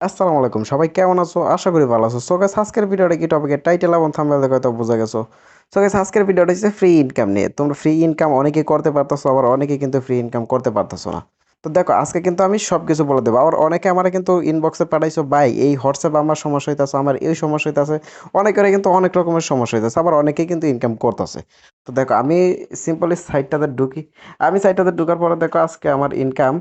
আসসালামু আলাইকুম, সবাই কেমন আছো? আশা করি ভালো আছো। সো গাইস আজকের ভিডিওটা কি টপিকের টাইটেল এবং থাম্বনেল দেখে হয়তো বুঝে গেছো। সো গাইস আজকের ভিডিওটা হচ্ছে ফ্রি ইনকাম নিয়ে। তোমরা ফ্রি ইনকাম অনেকেই করতে পারতেছো, আবার অনেকে কিন্তু ফ্রি ইনকাম করতে পারতেছো না। তো দেখো, আজকে কিন্তু আমি সব কিছু বলে দেবো। আবার অনেকে আমার কিন্তু ইনবক্সে পাঠাইছো, ভাই, এই হোয়াটসঅ্যাপ আমার সমস্যা হইতেছে, আমার এই সমস্যা হইতেছে। অনেকের কিন্তু অনেক রকমের সমস্যা হইতেছে, আবার অনেকেই কিন্তু ইনকাম করতেছে। তো দেখো, আমি সিম্পলি সাইটটাতে ঢুকি। আমি সাইটটাতে ঢুকার পরে দেখো, আজকে আমার ইনকাম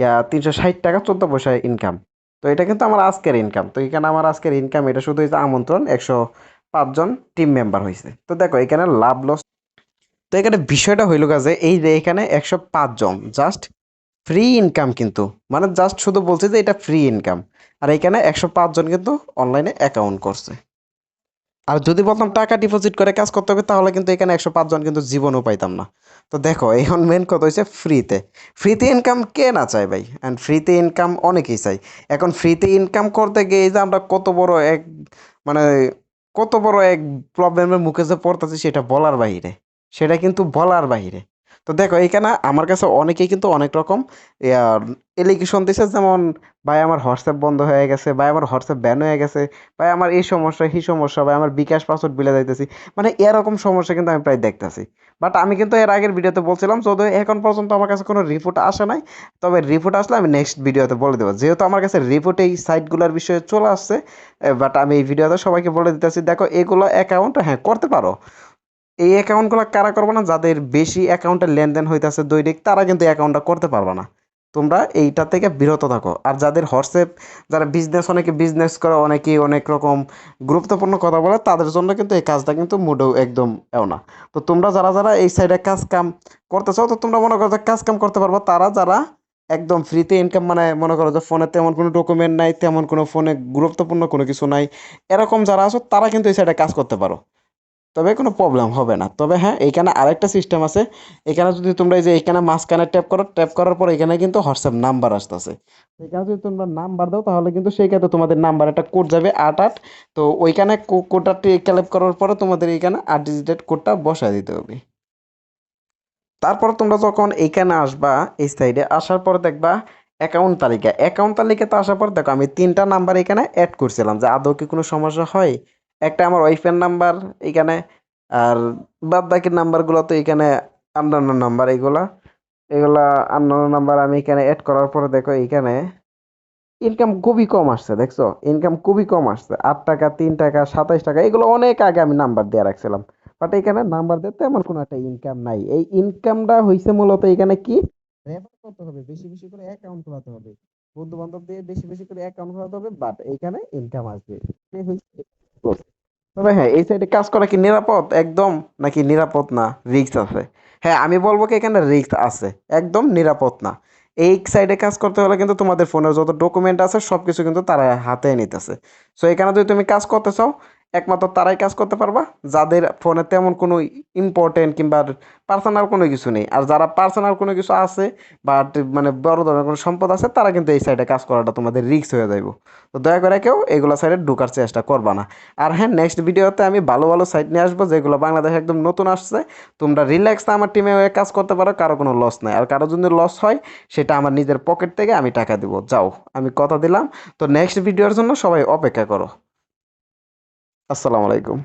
ইয়া, তিনশো ষাট টাকা, চোদ্দ পয়সা ইনকাম তো এটা কিন্তু আমার আজকের ইনকাম তো এখানে আমার আজকের ইনকাম এটা শুধু হয়েছে আমন্ত্রণ, একশো পাঁচজন টিম মেম্বার হয়েছে। তো দেখো, এখানে লাভ লস তো এখানে বিষয়টা হইল কাজে এই যে এখানে একশো পাঁচজন জাস্ট ফ্রি ইনকাম কিন্তু। মানে জাস্ট শুধু বলছে যে এটা ফ্রি ইনকাম আর এখানে একশো পাঁচজন কিন্তু অনলাইনে অ্যাকাউন্ট করছে। আর যদি বলতাম টাকা ডিপোজিট করে কাজ করতে হবে, তাহলে কিন্তু এখানে একশো পাঁচজন কিন্তু জীবনও পাইতাম না। তো দেখো, এখন মেন কথা হচ্ছে ফ্রিতে ফ্রিতে ইনকাম কে না চায় ভাই? অ্যান্ড ফ্রিতে ইনকাম অনেকেই চাই এখন ফ্রিতে ইনকাম করতে গিয়ে যে আমরা কত বড় এক মানে কত বড় এক প্রবলেমের মুখে যে পড়তেছি, সেটা বলার বাহিরে। সেটা কিন্তু বলার বাইরে তো দেখো এখানে আমার কাছে অনেকেই কিন্তু অনেক রকম এলিগেশন দিছে, যেমন, ভাই, আমার হোয়াটসঅ্যাপ বন্ধ হয়ে গেছে, ভাই, আমার হোয়াটসঅ্যাপ ব্যান হয়ে গেছে, ভাই, আমার এই সমস্যা, সেই সমস্যা, ভাই, আমার বিকাশ পাসওয়ার্ড বিলে যাইতেছি। মানে এরকম সমস্যা কিন্তু আমি প্রায় দেখতেছি। বাট আমি কিন্তু এর আগের ভিডিওতে বলছিলাম, যদিও এখন পর্যন্ত আমার কাছে কোনো রিপোর্ট আসে নাই, তবে রিপোর্ট আসলে আমি নেক্সট ভিডিওতে বলে দেবো। যেহেতু আমার কাছে রিপোর্ট এই সাইটগুলোর বিষয়ে চলে আসছে বাট আমি এই ভিডিওতে সবাইকে বলে দিতেছি, দেখো, এগুলো অ্যাকাউন্ট হ্যাঁ করতে পারো। এই অ্যাকাউন্টগুলো কারা করবে না? যাদের বেশি অ্যাকাউন্টের লেনদেন হইতেছে দৈনিক, তারা কিন্তু অ্যাকাউন্টটা করতে পারবে না। তোমরা এইটা থেকে বিরত থাকো। আর যাদের হোয়াটসঅ্যাপ, যারা বিজনেস অনেকে বিজনেস করে, অনেকেই অনেক রকম গুরুত্বপূর্ণ কথা বলে, তাদের জন্য কিন্তু এই কাজটা কিন্তু মোটেও একদম এও না। তো তোমরা যারা যারা এই সাইডে কাজ কাম করতে চাও তো তোমরা মনে করো যে কাজ কাম করতে পারব, তারা যারা একদম ফ্রিতে ইনকাম মানে মনে করো যে ফোনে তেমন কোনো ডকুমেন্ট নাই, তেমন কোনো ফোনে গুরুত্বপূর্ণ কোনো কিছু নাই, এরকম যারা আছো, তারা কিন্তু এই সাইডে কাজ করতে পারো। তবে কোনো প্রবলেম হবে না। তবে হ্যাঁ এইখানে আরেকটা সিস্টেম আছে। এখানে যদি তোমরা এই যে এখানে মাঝখানে ট্যাপ করো ট্যাপ করার পর এখানে কিন্তু হোয়াটসঅ্যাপ নাম্বার আসতেছে। এখানে যদি তোমরা নাম্বার দাও, তাহলে কিন্তু সেই ক্ষেত্রে তোমাদের নাম্বার একটা কোড যাবে আট আট। তো ওইখানে কোডটা কালেক্ট করার পরে তোমাদের এখানে আট ডিজিটেড কোডটা বসায় দিতে হবে। তারপর তোমরা যখন এইখানে আসবা, এই সাইডে আসার পর দেখবা অ্যাকাউন্ট তালিকা। অ্যাকাউন্ট তালিকাতে আসার পর দেখো আমি তিনটা নাম্বার এখানে অ্যাড করছিলাম, যে আদৌ কি কোনো সমস্যা হয়? একটা আমার ওয়াইফের নাম্বার এখানে, আর বাদ বাকি নাম্বারগুলো তো এখানে আন্ডান্ন নাম্বার এগুলা। এগুলা আন্ডান্ন নাম্বার আমি এখানে অ্যাড করার পরে দেখো এখানে ইনকাম খুবই কম আসছে, দেখছ? ইনকাম খুবই কম আসছে। আট টাকা, তিন টাকা সাতাইশ টাকা, এগুলো অনেক আগে আমি নাম্বার দিয়ে রাখছিলাম। বাট এখানে নাম্বার দিয়ে তেমন কোনো একটা ইনকাম নাই। এই ইনকামটা হয়েছে মূলত এখানে কি? রেফার করতে হবে, বেশি বেশি করে অ্যাকাউন্ট খোলাতে হবে। বন্ধু বান্ধব দিয়ে বেশি বেশি করে অ্যাকাউন্ট খোলাতে হবে বাট এখানে ইনকাম আসবে। তবে হ্যাঁ এই সাইডে কাজ করা কি নিরাপদ? একদম নাকি নিরাপদ না? রিক্স আছে। হ্যাঁ আমি বলব কি এখানে রিক্স আছে। একদম নিরাপদ না। এই সাইডে কাজ করতে হলে কিন্তু তোমাদের ফোনের যত ডকুমেন্ট আছে সব কিছু কিন্তু তারা হাতে নিতেছে। সো এখানে যদি তুমি কাজ করতে চাও একমাত্র তারাই কাজ করতে পারবা। যাদের ফোনে তেমন কোনো ইম্পর্টেন্ট কিংবা পার্সোনাল কোনো কিছু নেই। আর যারা পার্সোনাল কোনো কিছু আছে বা মানে বড় ধরনের কোনো সম্পদ আছে, তারা কিন্তু এই সাইডে কাজ করাটা তোমাদের রিস্ক হয়ে যাইব। তো দয়া করে কেউ এগুলো সাইডে ঢোকার চেষ্টা করবা না। আর হ্যাঁ নেক্সট ভিডিওতে আমি ভালো ভালো সাইট নিয়ে আসব, যেগুলো বাংলাদেশে একদম নতুন আসছে। তোমরা রিল্যাক্স আমার টিমে কাজ করতে পারো, কারও কোনো লস নাই। আর কারও যদি লস হয়, সেটা আমার নিজের পকেট থেকে আমি টাকা দিব। যাও, আমি কথা দিলাম। তো নেক্সট ভিডিওর জন্য সবাই অপেক্ষা করো। আসসালামু আলাইকুম।